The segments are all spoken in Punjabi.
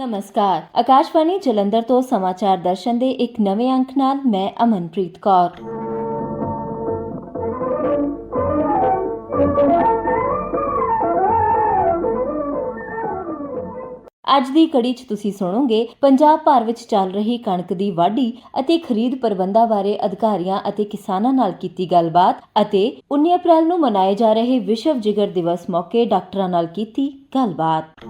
ਨਮਸਕਾਰ। ਆਕਾਸ਼ਵਾਣੀ ਜਲੰਧਰ ਤੋਂ ਸਮਾਚਾਰ ਦਰਸ਼ਨ ਦੇ ਇੱਕ ਨਵੇਂ ਅੰਕ ਨਾਲ ਮੈਂ ਅਮਨਪ੍ਰੀਤ ਕੌਰ। ਅੱਜ ਦੀ ਕੜੀ 'ਚ ਤੁਸੀਂ ਸੁਣੋਗੇ, ਪੰਜਾਬ ਭਰ ਵਿੱਚ ਚੱਲ ਰਹੀ ਕਣਕ ਦੀ ਵਾਢੀ ਅਤੇ ਖਰੀਦ ਪ੍ਰਬੰਧਾਂ ਬਾਰੇ ਅਧਿਕਾਰੀਆਂ ਅਤੇ ਕਿਸਾਨਾਂ ਨਾਲ ਕੀਤੀ ਗੱਲਬਾਤ ਅਤੇ 19 ਅਪ੍ਰੈਲ ਨੂੰ ਮਨਾਏ ਜਾ ਰਹੇ ਵਿਸ਼ਵ ਜਿਗਰ ਦਿਵਸ ਮੌਕੇ ਡਾਕਟਰਾਂ ਨਾਲ ਕੀਤੀ ਗੱਲਬਾਤ।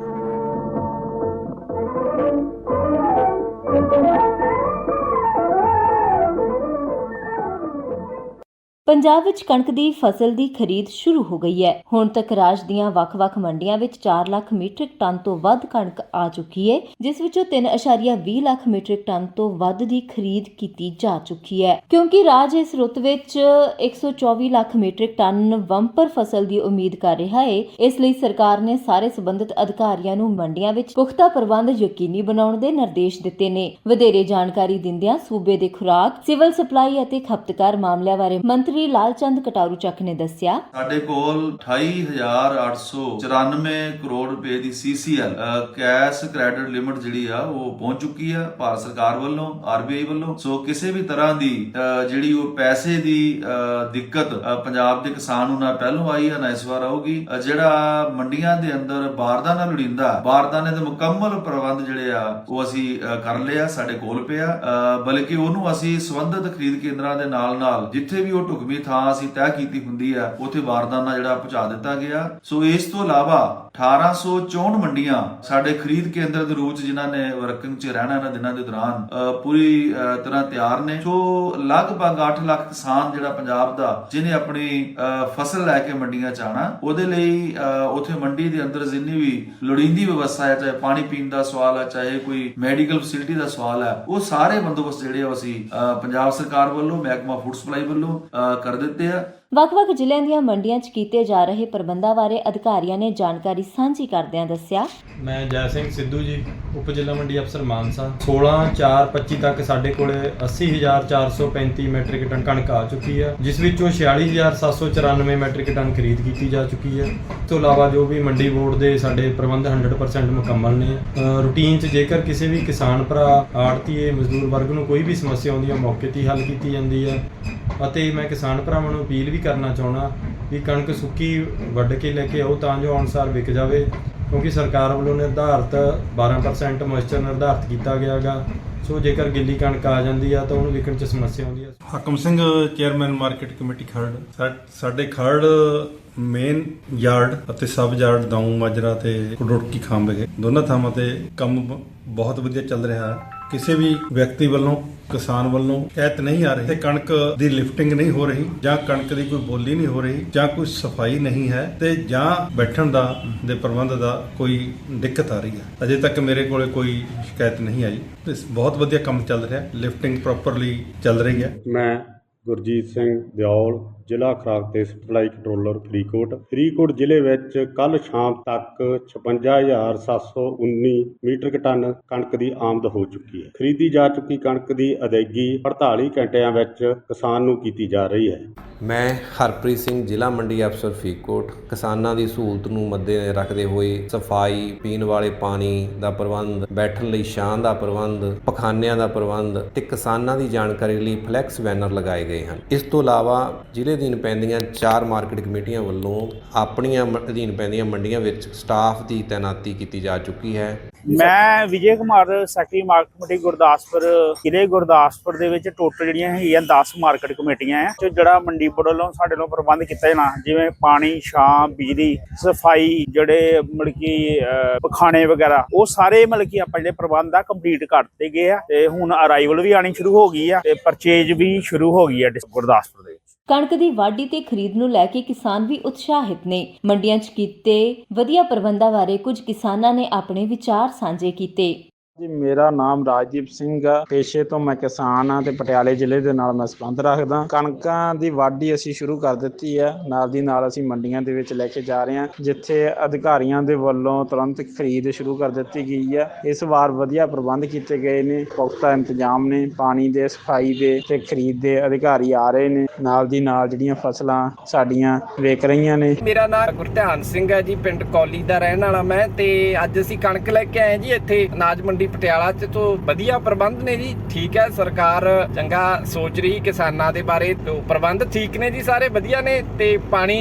ਪੰਜਾਬ ਵਿੱਚ ਕਣਕ ਦੀ ਫਸਲ ਦੀ ਖਰੀਦ ਸ਼ੁਰੂ ਹੋ ਗਈ ਹੈ। ਹੁਣ ਤੱਕ ਰਾਜ ਦੀਆਂ ਵੱਖ-ਵੱਖ ਮੰਡੀਆਂ ਵਿੱਚ 4 ਲੱਖ ਮੀਟ੍ਰਿਕ ਟਨ ਤੋਂ ਵੱਧ ਕਣਕ ਆ ਚੁੱਕੀ ਹੈ, ਜਿਸ ਵਿੱਚੋਂ 3.20 ਲੱਖ ਮੀਟ੍ਰਿਕ ਟਨ ਤੋਂ ਵੱਧ ਦੀ ਖਰੀਦ ਕੀਤੀ ਜਾ ਚੁੱਕੀ ਹੈ। ਕਿਉਂਕਿ ਰਾਜ ਇਸ ਰੁੱਤ ਵਿੱਚ 124 ਲੱਖ ਮੀਟ੍ਰਿਕ ਟਨ ਬੰਪਰ ਫਸਲ ਦੀ ਉਮੀਦ ਕਰ ਰਿਹਾ ਹੈ। ਇਸ ਲਈ ਸਰਕਾਰ ਨੇ ਸਾਰੇ ਸਬੰਧਤ ਅਧਿਕਾਰੀਆਂ ਨੂੰ ਮੰਡੀਆਂ ਵਿੱਚ ਪੁਖਤਾ ਪ੍ਰਬੰਧ ਯਕੀਨੀ ਬਣਾਉਣ ਦੇ ਨਿਰਦੇਸ਼ ਦਿੱਤੇ ਨੇ। ਵਧੇਰੇ ਜਾਣਕਾਰੀ ਦਿੰਦਿਆਂ ਸੂਬੇ ਦੇ ਖੁਰਾਕ, ਸਿਵਲ ਸਪਲਾਈ ਅਤੇ ਖਪਤਕਾਰ ਮਾਮਲਿਆਂ ਬਾਰੇ ਮੰਤਰੀ ਲਾਲਚੰਦ ਕਟਾਰੂ ਚੱਕ ਨੇ ਦੱਸਿਆ। ਸਾਡੇ ਕੋਲ 28894 ਕਰੋੜ ਰੁਪਏ ਦੀ ਸੀਸੀਐਲ ਕੈਸ਼ ਕ੍ਰੈਡਿਟ ਲਿਮਟ ਜਿਹੜੀ ਆ, ਉਹ ਪਹੁੰਚ ਚੁੱਕੀ ਆ ਭਾਰਤ ਸਰਕਾਰ ਵੱਲੋਂ ਆਰਬੀਆਈ ਵੱਲੋਂ। ਸੋ ਕਿਸੇ ਵੀ ਤਰ੍ਹਾਂ ਦੀ ਜਿਹੜੀ ਉਹ ਪੈਸੇ ਦੀ ਦਿੱਕਤ ਪੰਜਾਬ ਦੇ ਕਿਸਾਨ ਨੂੰ ਨਾ ਪਹਿਲੋਂ ਆਈ ਆ, ਨਾ ਇਸ ਵਾਰ ਆਊਗੀ। ਜਿਹੜਾ ਮੰਡੀਆਂ ਦੇ ਅੰਦਰ ਬਾਰਦਾਨਾ ਲੋੜੀਂਦਾ ਬਾਰਦਾਨੇ ਦੇ ਮੁਕੰਮਲ ਪ੍ਰਬੰਧ ਜਿਹੜੇ ਆ, ਉਹ ਅਸੀਂ ਕਰ ਲਿਆ, ਸਾਡੇ ਕੋਲ ਪਿਆ। ਬਲਕਿ ਉਹਨੂੰ ਅਸੀਂ ਸੰਬੰਧਿਤ ਖਰੀਦ ਕੇਂਦਰਾਂ ਦੇ ਨਾਲ ਨਾਲ ਜਿੱਥੇ ਵੀ ਉਹ ਢੁਕਵੀਂ ਥਾਂ ਅਸੀਂ ਤੈਅ ਕੀਤੀ ਹੁੰਦੀ ਆ ਉੱਥੇ ਵਾਰਦਾਨਾ ਜਿਹੜਾ ਪਹੁੰਚਾ ਦਿੱਤਾ ਗਿਆ। ਸੋ ਇਸ ਤੋਂ ਇਲਾਵਾ 1864 ਮੰਡੀਆਂ ਸਾਡੇ ਖਰੀਦ ਕੇਂਦਰ ਦੇ ਰੂਪ ਚ ਜਿਨ੍ਹਾਂ ਨੇ ਵਰਕਿੰਗ ਚ ਰਹਿਣਾ ਇਹਨਾਂ ਦਿਨਾਂ ਦੇ ਦੌਰਾਨ ਪੂਰੀ ਤਰ੍ਹਾਂ ਤਿਆਰ ਨੇ। ਸੋ ਲਗਭਗ 8 ਲੱਖ ਕਿਸਾਨ ਜਿਹੜਾ ਪੰਜਾਬ ਦਾ ਜਿਹਨੇ ਆਪਣੀ ਫਸਲ ਲੈ ਕੇ ਮੰਡੀਆਂ ਚ ਆਣਾ ਉਹਦੇ ਲਈ ਅ, ਉੱਥੇ ਮੰਡੀ ਦੇ ਅੰਦਰ ਜਿੰਨੀ ਵੀ ਲੋੜੀਂਦੀ ਵਿਵਸਥਾ ਹੈ ਚਾਹੇ ਪਾਣੀ ਪੀਣ ਦਾ ਸਵਾਲ ਹੈ ਚਾਹੇ ਕੋਈ ਮੈਡੀਕਲ ਫੈਸਿਲਿਟੀ ਦਾ ਸਵਾਲ ਹੈ ਉਹ ਸਾਰੇ ਬੰਦੋਬਸਤ ਜਿਹੜੇ ਆ ਅਸੀਂ ਪੰਜਾਬ ਸਰਕਾਰ ਵੱਲੋਂ ਮਹਿਕਮਾ ਫੂਡ ਸਪਲਾਈ ਵੱਲੋਂ ਕਰ ਦਿੱਤੇ ਆ। ਵੱਖ-ਵੱਖ ਜ਼ਿਲ੍ਹਿਆਂ ਦੀਆਂ ਮੰਡੀਆਂ 'ਚ ਕੀਤੇ ਜਾ ਰਹੇ ਪ੍ਰਬੰਧਾਂ ਬਾਰੇ ਅਧਿਕਾਰੀਆਂ ਨੇ ਜਾਣਕਾਰੀ ਸਾਂਝੀ ਕਰਦਿਆਂ ਦੱਸਿਆ। ਮੈਂ ਜੈ ਸਿੰਘ ਸਿੱਧੂ ਜੀ ਉਪ ਜ਼ਿਲ੍ਹਾ ਮੰਡੀ ਅਫਸਰ ਮਾਨਸਾ। 16 4 25 ਤੱਕ ਸਾਡੇ ਕੋਲੇ 80435 ਮੈਟ੍ਰਿਕ ਟਨ ਕਣਕ ਆ ਚੁੱਕੀ ਹੈ ਜਿਸ ਵਿੱਚੋਂ 46794 ਮੈਟ੍ਰਿਕ ਟਨ ਖਰੀਦ ਕੀਤੀ ਜਾ ਚੁੱਕੀ ਹੈ ਇਸ ਤੋਂ ਇਲਾਵਾ ਜੋ ਵੀ ਮੰਡੀ ਬੋਰਡ ਦੇ ਸਾਡੇ ਪ੍ਰਬੰਧ 100% ਮੁਕੰਮਲ ਨੇ। ਰੂਟੀਨ 'ਚ ਜੇਕਰ ਕਿਸੇ ਵੀ ਕਿਸਾਨ ਭਰਾ ਆੜਤੀਏ ਮਜ਼ਦੂਰ ਵਰਗ ਨੂੰ ਕੋਈ ਵੀ ਸਮੱਸਿਆ ਆਉਂਦੀ ਹੈ ਮੌਕੇ ਤੇ ਹੀ ਹੱਲ ਕੀਤੀ ਜਾਂਦੀ ਹੈ ਅਤੇ ਮੈਂ ਕਿਸਾਨ ਭਰਾਵਾਂ ਨੂੰ ਅਪੀਲ ਵੀ ਕਰਨਾ ਚਾਹਣਾ ਵੀ ਕਣਕ ਸੁੱਕੀ ਵੱਢ ਕੇ ਲੈ ਕੇ ਆਓ ਤਾਂ ਜੋ ਅਨੁਸਾਰ ਵਿਕ ਜਾਵੇ, ਕਿਉਂਕਿ ਸਰਕਾਰ ਵੱਲੋਂ ਨਿਰਧਾਰਤ 12% ਮੋਇਸਚਰ ਨਿਰਧਾਰਤ ਕੀਤਾ ਗਿਆ ਹੈਗਾ। ਸੋ ਜੇਕਰ ਗਿੱਲੀ ਕਣਕ ਆ ਜਾਂਦੀ ਆ ਤਾਂ ਉਹਨੂੰ ਵਿਕਣ 'ਚ ਸਮੱਸਿਆ ਆਉਂਦੀ ਹੈ Hakam Singh chairman market committee Kharar. ਸਾ- ਸਾਡੇ ਖਰੜ ਮੇਨ ਯਾਰਡ ਅਤੇ ਸਬ ਯਾਰਡ ਦਾਊ ਮਾਜਰਾ ਤੇ ਕੁਡੋਟਕੀ ਖਾਮ ਦੋਨਾਂ ਥਾਵਾਂ ਤੇ ਕੰਮ ਬਹੁਤ ਵਧੀਆ ਚੱਲ ਰਿਹਾ। ਹੈ ਕਿਸੇ ਵੀ ਵਿਅਕਤੀ ਵੱਲੋਂ, ਕਿਸਾਨ ਵੱਲੋਂ ਕਹਿਤ ਨਹੀਂ ਆ ਰਹੀ ਤੇ ਕਣਕ ਦੀ ਲਿਫਟਿੰਗ ਨਹੀਂ ਹੋ ਰਹੀ ਜਾਂ ਕਣਕ ਦੀ ਕੋਈ ਬੋਲੀ ਨਹੀਂ ਹੋ ਰਹੀ ਜਾਂ ਕੋਈ ਸਫ਼ਾਈ ਨਹੀਂ ਹੈ ਤੇ ਜਾਂ ਬੈਠਣ ਦਾ ਦੇ ਪ੍ਰਬੰਧ ਦਾ ਕੋਈ ਦਿੱਕਤ ਆ ਰਹੀ ਹੈ। ਅਜੇ ਤੱਕ ਮੇਰੇ ਕੋਲੇ ਕੋਈ ਸ਼ਿਕਾਇਤ ਨਹੀਂ ਆਈ। ਬਹੁਤ ਵਧੀਆ ਕੰਮ ਚੱਲ ਰਿਹਾ। ਲਿਫਟਿੰਗ ਪ੍ਰੋਪਰਲੀ ਚੱਲ ਰਹੀ ਹੈ। ਮੈਂ ਗੁਰਜੀਤ ਸਿੰਘ ਦਿਓਲ ਜ਼ਿਲ੍ਹਾ ਖੁਰਾਕ ਤੇ ਸਪਲਾਈ ਕੰਟਰੋਲਰ ਫਰੀਦਕੋਟ। ਫਰੀਦਕੋਟ ਜ਼ਿਲ੍ਹੇ ਵਿੱਚ ਕੱਲ ਸ਼ਾਮ ਤੱਕ 56719 ਮੀਟ੍ਰਿਕ ਟਨ ਕਣਕ ਦੀ ਆਮਦ ਹੋ ਚੁੱਕੀ ਹੈ। ਖਰੀਦੀ ਜਾ ਚੁੱਕੀ ਕਣਕ ਦੀ ਅਦਾਇਗੀ 48 ਘੰਟਿਆਂ ਵਿੱਚ ਕਿਸਾਨ ਨੂੰ ਕੀਤੀ ਜਾ ਰਹੀ ਹੈ। ਮੈਂ ਹਰਪ੍ਰੀਤ ਸਿੰਘ, ਜ਼ਿਲ੍ਹਾ ਮੰਡੀ ਅਫਸਰ ਫਰੀਦਕੋਟ। ਕਿਸਾਨਾਂ ਦੀ ਸਹੂਲਤ ਨੂੰ ਮੱਦੇ ਰੱਖਦੇ ਹੋਏ ਸਫ਼ਾਈ, ਪੀਣ ਵਾਲੇ ਪਾਣੀ ਦਾ ਪ੍ਰਬੰਧ, ਬੈਠਣ ਲਈ ਛਾਂ ਦਾ ਪ੍ਰਬੰਧ, ਪਖਾਨਿਆਂ ਦਾ ਪ੍ਰਬੰਧ ਤੇ ਕਿਸਾਨਾਂ ਦੀ ਜਾਣਕਾਰੀ ਲਈ ਫਲੈਕਸ ਬੈਨਰ ਲਗਾਏ ਗਏ ਹਨ। ਇਸ ਤੋਂ ਇਲਾਵਾ ਜ਼ਿਲ੍ਹੇ ਅਧੀਨ ਪੈਂਦੀਆਂ ਚਾਰ ਮਾਰਕੀਟ ਕਮੇਟੀਆਂ ਵੱਲੋਂ ਆਪਣੀਆਂ ਮ- ਅਧੀਨ ਪੈਂਦੀਆਂ ਮੰਡੀਆਂ ਵਿੱਚ ਸਟਾਫ ਦੀ ਤਾਇਨਾਤੀ ਕੀਤੀ ਜਾ ਚੁੱਕੀ ਹੈ। ਮੈਂ Vijay Kumar secretary market committee Gurdaspur ਜ਼ਿਲ੍ਹੇ ਗੁਰਦਾਸਪੁਰ ਦੇ ਵਿੱਚ ਟੋਟਲ ਜਿਹੜੀਆਂ ਹੈਗੀਆਂ 10 ਮਾਰਕੀਟ ਕਮੇਟੀਆਂ ਆ ਤੇ ਜਿਹੜਾ ਮੰਡੀ ਬੋਰਡ ਵੱਲੋਂ ਸਾਡੇ ਵੱਲੋਂ ਪ੍ਰਬੰਧ ਕੀਤਾ ਜਾਣਾ ਜਿਵੇਂ ਪਾਣੀ ਛਾਂ ਬਿਜਲੀ ਸਫ਼ਾਈ ਜਿਹੜੇ ਮਤਲਬ ਕਿ ਅਹ, ਪਖਾਨੇ ਵਗੈਰਾ ਉਹ ਸਾਰੇ ਮਤਲਬ ਕਿ ਆਪਾਂ ਜਿਹੜੇ ਪ੍ਰਬੰਧ ਆ ਕੰਪਲੀਟ ਕਰ ਦਿੱਤੇ ਗਏ ਆ ਤੇ ਹੁਣ ਅਰਾਈਵਲ ਵੀ ਆਣੀ ਸ਼ੁਰੂ ਹੋ ਗਈ ਆ ਤੇ ਪਰਚੇਜ ਵੀ ਸ਼ੁਰੂ ਹੋ ਗਈ ਆ ਡਿਸ- ਗੁਰਦਾਸਪੁਰ ਦੇ। ਵਿੱਚ ਕਣਕ ਦੀ ਵਾਢੀ ਤੇ ਖਰੀਦ ਨੂੰ ਲੈ ਕੇ ਕਿਸਾਨ ਵੀ ਉਤਸ਼ਾਹਿਤ ਨੇ। ਮੰਡੀਆਂ 'ਚ ਕੀਤੇ ਵਧੀਆ ਪ੍ਰਬੰਧਾਂ ਬਾਰੇ ਕੁਝ ਕਿਸਾਨਾਂ ਨੇ ਆਪਣੇ ਵਿਚਾਰ ਸਾਂਝੇ ਕੀਤੇ। ਜੀ, ਮੇਰਾ ਨਾਮ ਰਾਜਦੀਪ ਸਿੰਘ ਆ। ਪੇਸ਼ੇ ਤੋਂ ਮੈਂ ਕਿਸਾਨ ਆ ਤੇ ਪਟਿਆਲੇ ਜ਼ਿਲ੍ਹੇ ਦੇ ਨਾਲ ਮੈਂ ਸੰਬੰਧ ਰੱਖਦਾ। ਕਣਕਾਂ ਦੀ ਵਾਢੀ ਅਸੀਂ ਸ਼ੁਰੂ ਕਰ ਦਿੱਤੀ ਆ। ਨਾਲ ਦੀ ਨਾਲ ਅਸੀਂ ਮੰਡੀਆਂ ਦੇ ਵਿੱਚ ਲੈ ਕੇ ਜਾ ਰਹੇ ਹਾਂ ਜਿੱਥੇ ਅਧਿਕਾਰੀਆਂ ਦੇ ਵੱਲੋਂ ਤੁਰੰਤ ਖਰੀਦ ਸ਼ੁਰੂ ਕਰ ਦਿੱਤੀ ਗਈ ਆ। ਇਸ ਵਾਰ ਵਧੀਆ ਪ੍ਰਬੰਧ ਕੀਤੇ ਗਏ ਨੇ। ਪੁਖਤਾ ਇੰਤਜ਼ਾਮ ਨੇ, ਪਾਣੀ ਦੇ, ਸਫ਼ਾਈ ਦੇ ਤੇ ਖਰੀਦ ਦੇ ਅਧਿਕਾਰੀ ਆ ਰਹੇ ਨੇ। ਨਾਲ ਦੀ ਨਾਲ ਜਿਹੜੀਆਂ ਫਸਲਾਂ ਸਾਡੀਆਂ ਵੇਚ ਰਹੀਆਂ ਨੇ। ਮੇਰਾ ਨਾਮ ਗੁਰਧਿਆਨ ਸਿੰਘ ਆ ਜੀ, ਪਿੰਡ ਕੌਲੀ ਦਾ ਰਹਿਣ ਵਾਲਾ ਮੈਂ ਤੇ ਅੱਜ ਅਸੀਂ ਕਣਕ ਲੈ ਕੇ ਆਏ ਜੀ ਇੱਥੇ ਅਨਾਜ ਮੰਡੀ ਪਟਿਆਲਾ ਚ ਤੋਂ ਵਧੀਆ ਪ੍ਰਬੰਧ ਨੇ ਜੀ। ਠੀਕ ਹੈ, ਸਰਕਾਰ ਚੰਗਾ ਸੋਚ ਰਹੀ ਕਿਸਾਨਾਂ ਦੇ ਬਾਰੇ। ਤੋਂ ਪ੍ਰਬੰਧ ਠੀਕ ਨੇ ਜੀ, ਸਾਰੇ ਵਧੀਆ ਨੇ। ਤੇ ਪਾਣੀ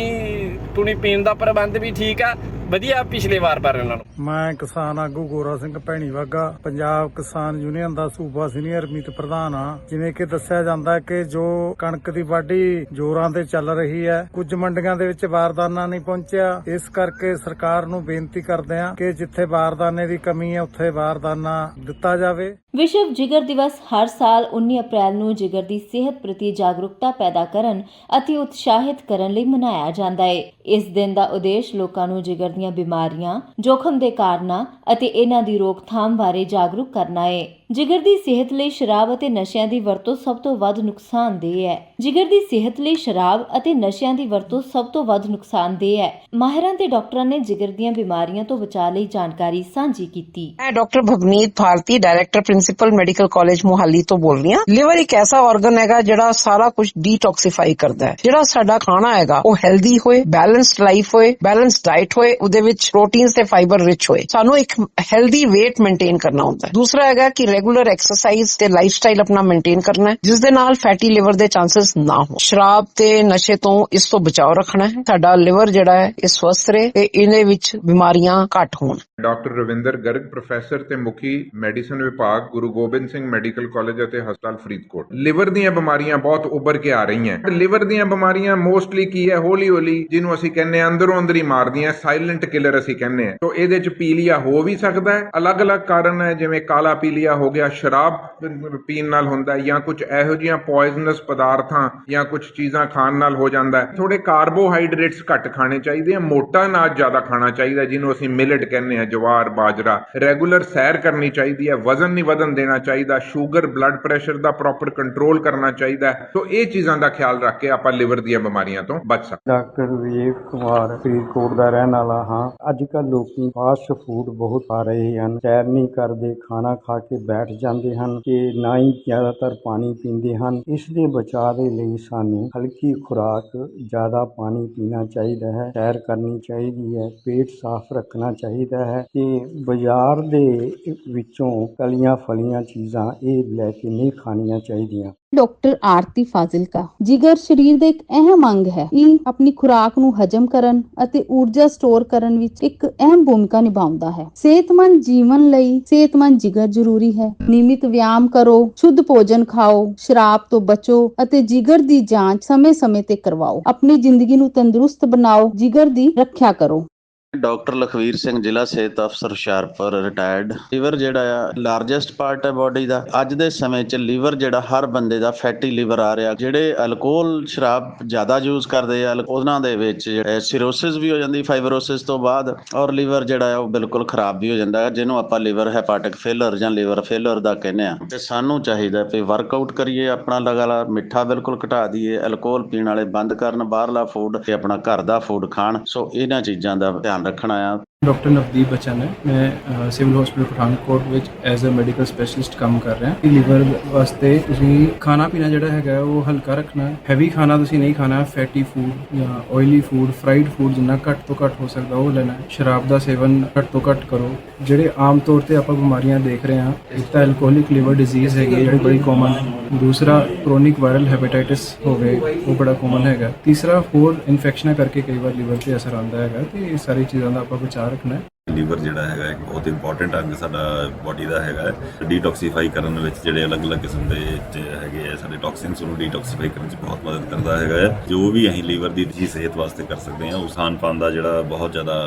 ਟੂਣੀ ਪੀਣ ਦਾ ਪ੍ਰਬੰਧ ਵੀ ਠੀਕ ਆ। ਵਧੀਆ ਪਿਛਲੇ ਵਾਰ ਬਾਰੇ ਨਾਲੋਂ ਮੈਂ ਕਿਸਾਨ ਆਗੂ ਗੋਰਾ ਸਿੰਘ ਭੈਣੀ ਵਾਗਾ ਪੰਜਾਬ ਕਿਸਾਨ ਯੂਨੀਅਨ ਦਾ ਸੂਬਾ ਸੀਨੀਅਰ ਮੀਤ ਪ੍ਰਧਾਨ ਆ ਜਿਵੇਂ ਕਿ ਦੱਸਿਆ ਜਾਂਦਾ ਹੈ ਕਿ ਜੋ ਕਣਕ ਦੀ ਵਾਢੀ ਜ਼ੋਰਾਂ ਤੇ ਚੱਲ ਰਹੀ ਹੈ ਕੁਝ ਮੰਡੀਆਂ ਦੇ ਵਿੱਚ ਬਾਰਦਾਨਾ ਨਹੀਂ ਪਹੁੰਚਿਆ। ਇਸ ਕਰਕੇ ਸਰਕਾਰ ਨੂੰ ਬੇਨਤੀ ਕਰਦੇ ਹਾਂ ਕਿ ਜਿੱਥੇ ਬਾਰਦਾਨੇ ਦੀ ਕਮੀ ਹੈ ਉੱਥੇ ਬਾਰਦਾਨਾ ਦਿੱਤਾ ਜਾਵੇ। ਵਿਸ਼ਵ ਜਿਗਰ ਦਿਵਸ ਹਰ ਸਾਲ 19 ਅਪ੍ਰੈਲ ਨੂੰ ਜਿਗਰ ਦੀ ਸਿਹਤ ਪ੍ਰਤੀ ਜਾਗਰੂਕਤਾ ਪੈਦਾ ਕਰਨ ਅਤੇ ਉਤਸ਼ਾਹਿਤ ਕਰਨ ਲਈ ਮਨਾਇਆ ਜਾਂਦਾ ਹੈ। ਇਸ ਦਿਨ ਦਾ ਉਦੇਸ਼ ਲੋਕਾਂ ਨੂੰ ਜਿਗਰ ਦੀਆਂ ਬਿਮਾਰੀਆਂ ਜੋਖਮ ਦੇ ਕਾਰਨਾਂ ਅਤੇ ਇਹਨਾਂ ਦੀ ਰੋਕਥਾਮ ਬਾਰੇ ਜਾਗਰੂਕ ਕਰਨਾ ਹੈ ਜਿਗਰ ਦੀ ਸਿਹਤ ਲਈ ਸ਼ਰਾਬ ਅਤੇ ਨਸ਼ਿਆਂ ਦੀ ਵਰਤੋਂ ਸਭ ਤੋਂ ਵੱਧ ਨੁਕਸਾਨਦੇਹ ਹੈ। ਜਿਗਰ ਦੀ ਸਿਹਤ ਲਈ ਸ਼ਰਾਬ ਅਤੇ ਨਸ਼ਿਆਂ ਦੀ ਵਰਤੋਂ ਸਭ ਤੋਂ ਵੱਧ ਨੁਕਸਾਨਦੇਹ ਹੈ। ਮਾਹਿਰਾਂ ਤੇ ਡਾਕਟਰਾਂ ਨੇ ਜਿਗਰ ਦੀਆਂ ਬਿਮਾਰੀਆਂ ਤੋਂ ਬਚਾਅ ਲਈ ਜਾਣਕਾਰੀ ਸਾਂਝੀ ਕੀਤੀ। ਮੈਂ doctor Bhavneet Bharti, director principal medical college Mohali ਤੋਂ ਬੋਲ ਰਹੀ ਹਾਂ। ਲਿਵਰ ਇੱਕ ਐਸਾ ਆਰਗਨ ਹੈਗਾ ਜਿਹੜਾ ਸਾਰਾ ਕੁਝ ਡੀਟੌਕਸੀਫਾਈ ਕਰਦਾ ਹੈ। ਜਿਹੜਾ ਸਾਡਾ ਖਾਣਾ ਹੈਗਾ, ਉਹ ਹੈਲਦੀ ਹੋਏ ਬੈਲੈਂਸਡ ਲਾਈਫ ਹੋਏ ਬੈਲੈਂਸਡ ਡਾਈਟ ਹੋਏ, ਉਹਦੇ ਵਿੱਚ ਪ੍ਰੋਟੀਨਸ ਤੇ ਫਾਈਬਰ ਰਿਚ ਹੋਏ। ਸਾਨੂੰ ਇੱਕ ਹੈਲਦੀ weight ਮੇਨਟੇਨ ਕਰਨਾ ਹੁੰਦਾ ਹੈ। ਦੂਸਰਾ ਹੈਗਾ ਕਿ ਰੈਗੂਲਰ ਐਕਸਰਸਾਈਜ਼ ਤੇ ਲਾਈਫਸਟਾਈਲ ਆਪਣਾ ਮੇਨਟੇਨ ਕਰਨਾ ਹੈ, ਜਿਸ ਦੇ ਨਾਲ ਫੈਟੀ ਲਿਵਰ ਦੇ ਚਾਂਸਸ ਨਾ ਹੋ ਸ਼ਰਾਬ ਤੇ ਨਸ਼ੇ ਤੋਂ ਇਸ ਤੋਂ ਬਚਾਅ ਰੱਖਣਾ ਹੈ। ਸਾਡਾ ਲਿਵਰ ਜਿਹੜਾ ਹੈ, ਇਹ ਸਵਸਥ ਰਹੇ ਤੇ ਇਹਦੇ ਵਿੱਚ ਬਿਮਾਰੀਆਂ ਘੱਟ ਹੋਣ। ਡਾਕਟਰ ਰਵਿੰਦਰ ਗਰਗ ਪ੍ਰੋਫੈਸਰ ਤੇ ਮੁਖੀ ਮੈਡੀਸਨ ਵਿਭਾਗ, ਗੁਰੂ ਗੋਬਿੰਦ ਸਿੰਘ ਮੈਡੀਕਲ ਕਾਲਜ ਅਤੇ ਹਸਪਤਾਲ ਫਰੀਦਕੋਟ। ਲਿਵਰ ਦੀਆਂ ਬਿਮਾਰੀਆਂ ਬਹੁਤ ਉੱਭਰ ਕੇ ਆ ਰਹੀਆਂ ਲਿਵਰ ਦੀਆਂ ਬਿਮਾਰੀਆਂ ਮੋਸਟਲੀ ਕੀ ਹੈ? ਹੌਲੀ ਹੌਲੀ, ਜਿਹਨੂੰ ਅਸੀਂ ਕਹਿੰਦੇ ਹਾਂ, ਅੰਦਰੋਂ ਅੰਦਰ ਹੀ। ਮਾਰਦੀਆਂ ਸਾਇਲੈਂਟ ਕਿਲਰ ਅਸੀਂ ਕਹਿੰਦੇ ਹਾਂ। ਤੋਂ ਇਹਦੇ ਚ ਪੀਲੀਆ ਹੋ ਵੀ ਸਕਦਾ ਹੈ। ਅਲੱਗ-ਅਲੱਗ ਕਾਰਨ ਹੈ, ਜਿਵੇਂ ਕਾਲਾ ਪੀਲੀਆ ਹੋ ਗਿਆ ਸ਼ਰਾਬ ਪੀਣ ਨਾਲ ਹੁੰਦਾ ਹੈ ਜਾਂ ਕੁਝ ਇਹੋ ਜਿਹੀਆਂ ਪੋਇਜ਼ਨਸ ਪਦਾਰਥਾਂ ਜਾਂ ਕੁਝ ਚੀਜ਼ਾਂ ਖਾਣ ਨਾਲ ਹੋ ਜਾਂਦਾ ਹੈ। ਥੋੜੇ ਕਾਰਬੋਹਾਈਡਰੇਟਸ ਘੱਟ ਖਾਣੇ ਚਾਹੀਦੇ ਆ, ਮੋਟਾ ਅਨਾਜ ਜ਼ਿਆਦਾ ਖਾਣਾ ਚਾਹੀਦਾ ਜਿਹਨੂੰ ਅਸੀਂ ਮਿਲਟ ਕਹਿੰਦੇ ਆ ਜਵਾਰ, ਬਾਜਰਾ। ਰੈਗੂਲਰ ਸੈਰ ਕਰਨੀ ਚਾਹੀਦੀ ਹੈ, ਵਜ਼ਨ ਨਹੀਂ ਵਧਣ ਦੇਣਾ ਚਾਹੀਦਾ ਸ਼ੂਗਰ ਬਲੱਡ ਪ੍ਰੈਸ਼ਰ ਦਾ ਪ੍ਰੋਪਰ ਕੰਟਰੋਲ ਕਰਨਾ ਚਾਹੀਦਾ ਹੈ। ਸੋ ਇਹ ਚੀਜ਼ਾਂ ਦਾ ਖਿਆਲ ਰੱਖ ਕੇ ਆਪਾਂ ਲਿਵਰ ਦੀਆਂ ਬਿਮਾਰੀਆਂ ਤੋਂ ਬਚ ਸਕਦੇ ਡਾਕਟਰ ਵਿਜੇ ਕੁਮਾਰ, ਫਰੀਦਕੋਟ ਦਾ ਰਹਿਣ ਵਾਲਾ ਹਾਂ। ਅੱਜ ਕੱਲ ਲੋਕੀ ਫਾਸਟ ਫੂਡ ਬਹੁਤ ਖਾ ਰਹੇ ਹਨ, ਸੈਰ ਨਹੀਂ ਕਰਦੇ, ਖਾਣਾ ਖਾ ਕੇ ਬੈਠ ਜਾਂਦੇ ਹਨ ਕਿ ਨਾ ਹੀ ਜ਼ਿਆਦਾਤਰ ਪਾਣੀ ਪੀਂਦੇ ਹਨ। ਇਸ ਦੇ ਬਚਾਅ ਦੇ ਲਈ ਸਾਨੂੰ ਹਲਕੀ ਖੁਰਾਕ ਜ਼ਿਆਦਾ ਪਾਣੀ ਪੀਣਾ ਚਾਹੀਦਾ ਹੈ, ਸੈਰ ਕਰਨੀ ਚਾਹੀਦੀ ਹੈ, ਪੇਟ ਸਾਫ਼ ਰੱਖਣਾ ਚਾਹੀਦਾ ਹੈ ਤੇ ਬਾਜ਼ਾਰ ਦੇ ਵਿੱਚੋਂ ਤਲੀਆਂ ਫਲੀਆਂ ਚੀਜ਼ਾਂ ਇਹ ਲੈ ਕੇ ਨਹੀਂ ਖਾਣੀਆਂ ਚਾਹੀਦੀਆਂ। ਡਾਕਟਰ ਆਰਤੀ ਫਾਜ਼ਿਲਕਾ, ਜਿਗਰ ਸਰੀਰ ਦਾ ਇੱਕ ਅਹਿਮ ਅੰਗ ਹੈ। ਇਹ ਆਪਣੀ ਖੁਰਾਕ ਨੂੰ ਹਜਮ ਕਰਨ ਅਤੇ ਊਰਜਾ ਸਟੋਰ ਕਰਨ ਵਿੱਚ ਇੱਕ ਅਹਿਮ ਭੂਮਿਕਾ ਨਿਭਾਉਂਦਾ ਹੈ। ਸਿਹਤਮੰਦ ਜੀਵਨ ਲਈ ਸਿਹਤਮੰਦ ਜਿਗਰ ਜ਼ਰੂਰੀ ਹੈ। ਨਿਯਮਿਤ ਵਿਆਮ ਕਰੋ, ਸ਼ੁੱਧ ਭੋਜਨ ਖਾਓ, ਸ਼ਰਾਬ ਤੋਂ ਬਚੋ ਅਤੇ ਜਿਗਰ ਦੀ ਜਾਂਚ ਸਮੇਂ-ਸਮੇਂ ਤੇ ਕਰਵਾਓ। ਆਪਣੀ ਜ਼ਿੰਦਗੀ ਨੂੰ ਤੰਦਰੁਸਤ ਬਣਾਓ, ਜਿਗਰ ਦੀ ਰੱਖਿਆ ਕਰੋ। ਡਾਕਟਰ ਲਖਵੀਰ ਸਿੰਘ, ਜ਼ਿਲ੍ਹਾ ਸਿਹਤ ਅਫਸਰ ਹੁਸ਼ਿਆਰਪੁਰ ਰਿਟਾਇਰਡ ਲੀਵਰ ਜਿਹੜਾ ਆ ਲਾਰਜੈਸਟ ਪਾਰਟ ਹੈ ਬਾਡੀ ਦਾ। ਅੱਜ ਦੇ ਸਮੇਂ 'ਚ ਲੀਵਰ ਜਿਹੜਾ, ਹਰ ਬੰਦੇ ਦਾ ਫੈਟੀ ਲੀਵਰ ਆ ਰਿਹਾ। ਜਿਹੜੇ ਅਲਕੋਹਲ ਸ਼ਰਾਬ ਜ਼ਿਆਦਾ ਯੂਜ਼ ਕਰਦੇ ਆ ਉਹਨਾਂ ਦੇ ਵਿੱਚ ਸਿਰੋਸਿਸ ਵੀ ਹੋ ਜਾਂਦੀ ਫਾਈਬਰੋਸਿਸ ਤੋਂ ਬਾਅਦ, ਔਰ ਲੀਵਰ ਜਿਹੜਾ ਆ, ਉਹ ਬਿਲਕੁਲ ਖਰਾਬ ਵੀ ਹੋ ਜਾਂਦਾ ਹੈ, ਜਿਹਨੂੰ ਆਪਾਂ ਲੀਵਰ ਹੈਪਾਟਿਕ ਫੇਲਰ ਜਾਂ ਲੀਵਰ ਫੇਲਰ ਦਾ ਕਹਿੰਦੇ ਆ। ਤੇ ਸਾਨੂੰ ਚਾਹੀਦਾ ਵੀ ਵਰਕਆਊਟ ਕਰੀਏ, ਆਪਣਾ ਲਗਾਤਾਰ ਮਿੱਠਾ ਬਿਲਕੁਲ ਘਟਾ ਦਈਏ ਅਲਕੋਹਲ ਪੀਣ ਵਾਲੇ ਬੰਦ ਕਰਨ, ਬਾਹਰਲਾ ਫੂਡ ਤੇ ਆਪਣਾ ਘਰ ਦਾ ਫੂਡ ਖਾਣ। ਸੋ ਇਹਨਾਂ ਚੀਜ਼ਾਂ ਦਾ ਧਿਆਨ ਰੱਖਣਾ ਆ ਡਾਕਟਰ ਨਵਦੀਪ ਬਚਨ ਹੈ। ਮੈਂ ਸਿਵਲ ਹਸਪੀਟਲ ਪਠਾਨਕੋਟ ਵਿੱਚ ਐਜ਼ ਅ ਮੈਡੀਕਲ ਸਪੈਸ਼ਲਿਸਟ ਕੰਮ ਕਰ ਰਿਹਾ। ਹਾਂ ਲੀਵਰ ਵਾਸਤੇ ਤੁਸੀਂ ਖਾਣਾ ਪੀਣਾ ਜਿਹੜਾ ਹੈਗਾ, ਉਹ ਹਲਕਾ ਰੱਖਣਾ ਹੈਵੀ ਖਾਣਾ ਤੁਸੀਂ ਨਹੀਂ ਖਾਣਾ ਫੈਟੀ ਫੂਡ ਜਾਂ ਆਇਲੀ ਫੂਡ ਫਰਾਈਡ ਫੂਡ ਜਿੰਨਾ ਘੱਟ ਤੋਂ ਘੱਟ ਹੋ ਸਕਦਾ ਉਹ ਲੈਣਾ ਸ਼ਰਾਬ ਦਾ ਸੇਵਨ ਘੱਟ ਤੋਂ ਘੱਟ ਕਰੋ। ਜਿਹੜੇ ਆਮ ਤੌਰ ਤੇ ਆਪਾਂ ਬਿਮਾਰੀਆਂ ਦੇਖ ਰਹੇ ਹਾਂ, ਇੱਕ ਤਾਂ ਐਲਕੋਹਲਿਕ ਲਿਵਰ ਡਿਜ਼ੀਜ਼ ਹੈਗੀ ਜਿਹੜੀ ਬੜੀ ਕਾਮਨ ਦੂਸਰਾ ਕ੍ਰੋਨਿਕ ਵਾਇਰਲ ਹੈਪੇਟਾਈਟਿਸ ਹੋਵੇ ਉਹ ਬੜਾ ਕਾਮਨ ਹੈਗਾ। ਤੀਸਰਾ, ਹੋਰ ਇਨਫੈਕਸ਼ਨਾਂ ਕਰਕੇ ਕਈ ਵਾਰ ਲੀਵਰ ਤੇ ਅਸਰ ਆਉਂਦਾ ਹੈਗਾ ਤੇ ਇਹ ਸਾਰੀ ਚੀਜ਼ਾਂ ਦਾ ਆਪਾਂ ਬਚਾਅ ਰੱਖਣਾ ਹੈ ਲੀਵਰ ਜਿਹੜਾ ਹੈਗਾ ਇੱਕ ਬਹੁਤ ਇੰਪੋਰਟੈਂਟ ਅੰਗ ਸਾਡਾ ਬਾਡੀ ਦਾ ਹੈਗਾ ਹੈ। ਡੀਟੌਕਸੀਫਾਈ ਕਰਨ ਵਿੱਚ ਜਿਹੜੇ ਅਲੱਗ-ਅਲੱਗ ਕਿਸਮ ਦੇ ਹੈਗੇ ਆ, ਸਾਡੇ ਟੌਕਸਿਨਸ ਨੂੰ ਡੀਟੌਕਸੀਫਾਈ ਕਰਨ 'ਚ ਬਹੁਤ ਮਦਦ ਕਰਦਾ ਹੈਗਾ ਜੋ ਵੀ ਅਸੀਂ ਲੀਵਰ ਦੀ ਜੀ ਸਿਹਤ ਵਾਸਤੇ ਕਰ ਸਕਦੇ ਹਾਂ ਉਸ ਖਾਣ-ਪਾਨ ਦਾ ਜਿਹੜਾ ਬਹੁਤ ਜ਼ਿਆਦਾ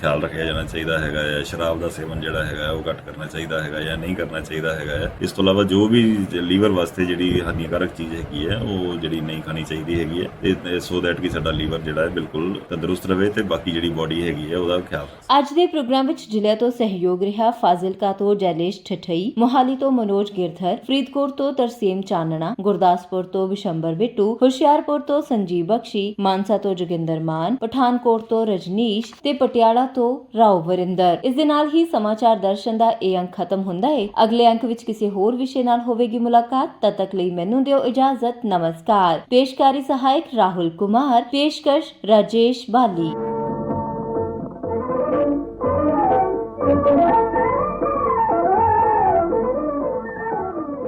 ਖਿਆਲ ਰੱਖਿਆ ਜਾਣਾ ਚਾਹੀਦਾ ਹੈਗਾ ਹੈ। ਸ਼ਰਾਬ ਦਾ ਸੇਵਨ ਜਿਹੜਾ ਹੈਗਾ ਉਹ ਘੱਟ ਕਰਨਾ ਚਾਹੀਦਾ ਹੈਗਾ ਜਾਂ ਨਹੀਂ ਕਰਨਾ ਚਾਹੀਦਾ ਹੈਗਾ ਹੈ। ਇਸ ਤੋਂ ਇਲਾਵਾ ਜੋ ਵੀ ਲੀਵਰ ਵਾਸਤੇ ਜਿਹੜੀ ਹਾਨੀਕਾਰਕ ਚੀਜ਼ ਹੈਗੀ ਹੈ, ਉਹ ਜਿਹੜੀ ਨਹੀਂ ਖਾਣੀ ਚਾਹੀਦੀ ਹੈਗੀ ਹੈ। ਸੋ ਦੈਟ ਕਿ ਸਾਡਾ ਲੀਵਰ ਜਿਹੜਾ ਹੈ ਬਿਲਕੁਲ ਤੰਦਰੁਸਤ ਰਹੇ ਤੇ ਬਾਕੀ ਜਿਹੜੀ ਬਾਡੀ ਹੈਗੀ ਹੈ, ਉਹਦਾ ਖਿਆਲ ਅੱਜ ਦੇ ਪ੍ਰੋਗਰਾਮ ਵਿੱਚ ਜ਼ਿਲ੍ਹੇ ਤੋਂ ਸਹਿਯੋਗ ਰਿਹਾ ਫਾਜ਼ਿਲਕਾ ਤੋਂ ਜੈਲੇਸ਼ ਠਠਈ, ਮੋਹਾਲੀ ਤੋਂ ਮਨੋਜ ਗਿਰਧਰ, ਫਰੀਦਕੋਟ ਤੋਂ ਤਰਸੇਮ ਚਾਨਣਾ, ਗੁਰਦਾਸਪੁਰ ਤੋਂ ਵਿਸ਼ੰਬਰ ਬਿੱਟੂ, ਹੁਸ਼ਿਆਰਪੁਰ ਤੋਂ ਸੰਜੀਵ ਬਖਸ਼ੀ, ਮਾਨਸਾ ਤੋਂ ਜੋਗਿੰਦਰ ਮਾਨ, ਪਠਾਨਕੋਟ ਤੋਂ ਰਜਨੀਸ਼ ਤੇ ਪਟਿਆਲਾ ਤੋਂ ਰਾਓ ਵਰਿੰਦਰ। ਇਸ ਦੇ ਨਾਲ ਹੀ ਸਮਾਚਾਰ ਦਰਸ਼ਨ ਦਾ ਇਹ ਅੰਕ ਖਤਮ ਹੁੰਦਾ ਹੈ ਅਗਲੇ ਅੰਕ ਵਿੱਚ ਕਿਸੇ ਹੋਰ ਵਿਸ਼ੇ ਨਾਲ ਹੋਵੇਗੀ ਮੁਲਾਕਾਤ, ਤਦ ਤੱਕ ਲਈ ਮੈਨੂੰ ਦਿਓ ਇਜਾਜ਼ਤ। ਨਮਸਕਾਰ। ਪੇਸ਼ਕਾਰੀ ਸਹਾਇਕ ਰਾਹੁਲ ਕੁਮਾਰ, ਪੇਸ਼ਕਸ਼ ਰਾਜੇਸ਼ ਬਾਲੀ।